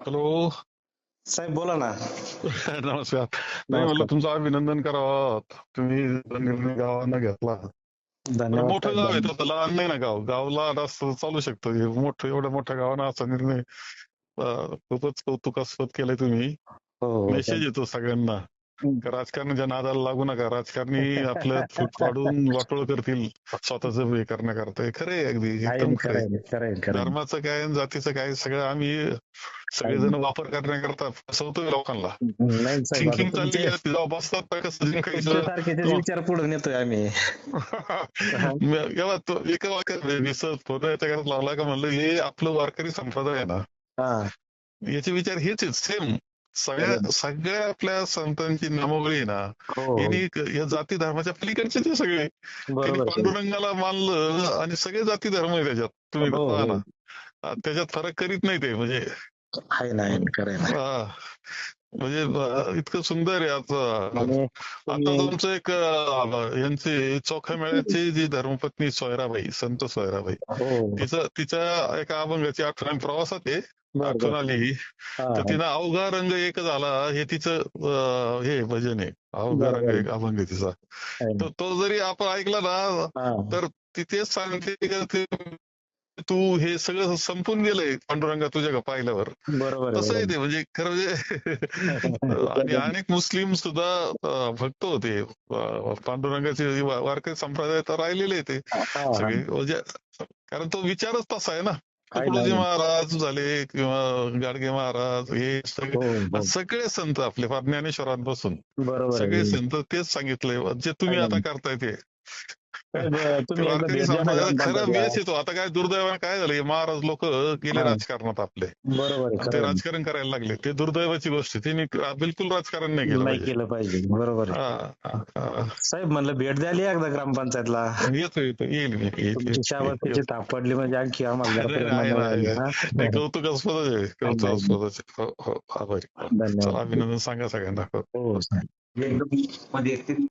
Hello साहेब बोला ना. नमस्कार. नाही म्हणलं तुमचं अभिनंदन करावं. तुम्ही निर्णय गावानं घेतला. मोठं गाव आहे. तर लहान नाही ना गाव. गावला रस्ता चालू शकतो. हे मोठं एवढ्या मोठ्या गावानं असा निर्णय खूपच कौतुकास्पद केलंय तुम्ही. हो, हो, मेसेज येतो सगळ्यांना. राजकारणाच्या नादाला लागू नका. राजकारणी आपलं फूट पाडून वाटोळ करतील. स्वतःच हे करण्याकरता हे खरं अगदी. एकदम. धर्माचं काय जातीचं काय सगळं आम्ही सगळेजण वापर करण्याकरता फसवतोय लोकांना. थिंकिंग चालली तर कसं जिंकायचं? विचार पुढे नेतोय आम्ही. एका वाक्यात विसर फोटो याच्या घरात लावला का म्हणलं हे आपलं वारकरी संप्रदाय आहे ना. याचे विचार हेच आहेत सेम सगळ्या. सगळ्या आपल्या संतांची नामोगळी ना हो. यांनी या जाती धर्माच्या पलीकडचे ते सगळे. पांडुरंगाला मानलं आणि सगळे जाती धर्म आहे त्याच्यात. तुम्ही हो, हो. ना. त्याच्यात फरक करीत नाही ते म्हणजे आहे ना. म्हणजे इतकं सुंदर आहे आता आता तुमचं एक यांची चोखा मेळ्याची जी धर्मपत्नी सोयराबाई संत सोयराबाई हो तिचं तिच्या एका अभंगाची आठवण प्रवासात आहे आठवण. आली तर. तिनं अवघा रंग एक झाला हे तिचं हे भजन आहे अवघा रंग. एक अभंग तिचा. तर तो जरी आपण ऐकला ना. तर तिथेच सांगते ते हे सगळं संपून गेलंय पांडुरंगा तुझ्या पाहिल्यावर बरोबर तसं आहे ते म्हणजे खरं म्हणजे आणि अनेक मुस्लिम सुद्धा भक्त होते. पांडुरंगाचे वारकरी संप्रदाय तर राहिलेले ते. सगळे म्हणजे कारण तो विचारच तसा आहे ना. तुकडोजी. महाराज झाले किंवा गाडगे महाराज हे सगळे हो, हो. सगळे संत आपले फार ज्ञानेश्वरांपासून. सगळे संत तेच सांगितलंय जे तुम्ही आता. करताय ते. येतो आता काय दुर्दैवाने काय झालं? हे महाराज लोक गेले. राजकारणात आपले. बरोबर आहे ते. राजकारण करायला लागले. ते दुर्दैवाची गोष्ट. त्यांनी बिलकुल राजकारण नाही केलं नाही केलं पाहिजे. बरोबर आहे. साहेब म्हणलं भेट द्याली एकदा ग्रामपंचायतला. येतो येतो. येईल येईल, येईल, तुमची येईल, शाबासकीची येईल. थाप पडली म्हणजे आणखी आम्हाला. हा? कौतुकास्पदच आहे. आहे. हो हो. धन्यवाद. अभिनंदन सांगा सगळ्यांना. हो. हो साहेब. एकदम मध्ये येते